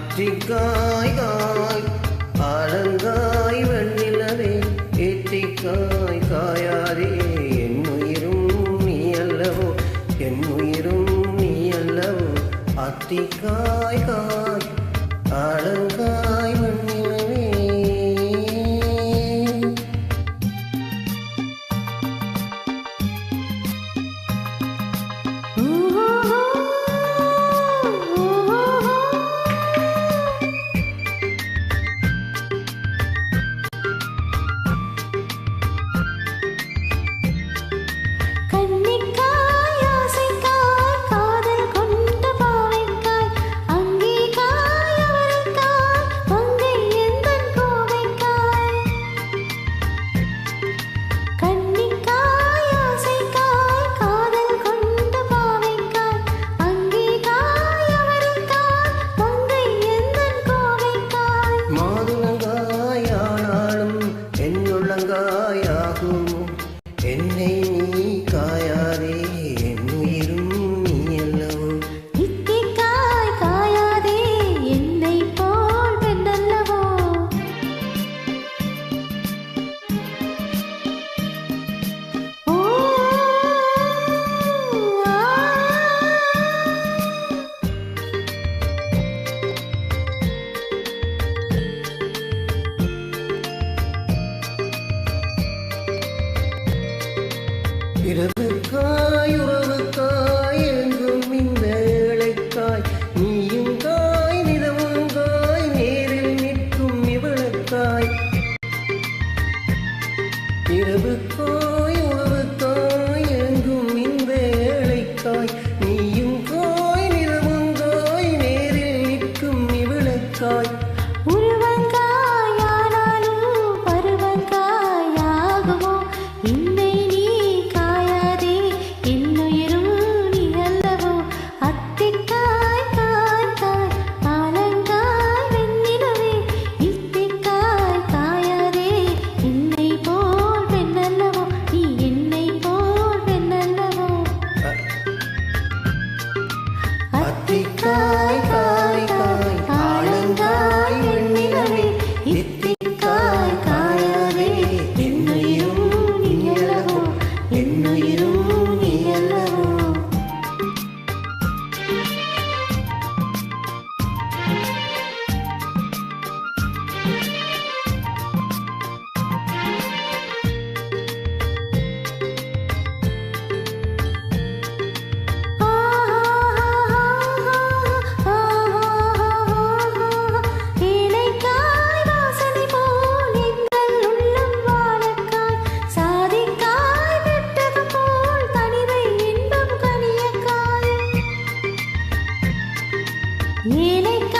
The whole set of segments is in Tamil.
ஆற்றிக்காய் காய் ஆழங்காய் வெண்ணிலவே ஏற்றிக்காய் காயாரே என் உயிரும் நீ அல்லவோ என் உயிரும் நீ அல்லவோ. ஆற்றிக்காய் காய் ஆழங்காய் இரவுக்காய் உணவுக்காய் எங்கும் இந்த ஏழைக்காய் நீயும் காய் நிலவும் காய் நேரில் நிற்கும் இவளுக்காய் ஏழைக்க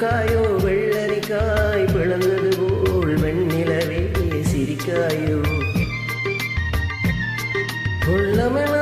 பூக்காயோ வெள்ளரிக்காய் பிளந்தது போல் வெண்ணிலவே சிரிக்காயோ. உள்ளமென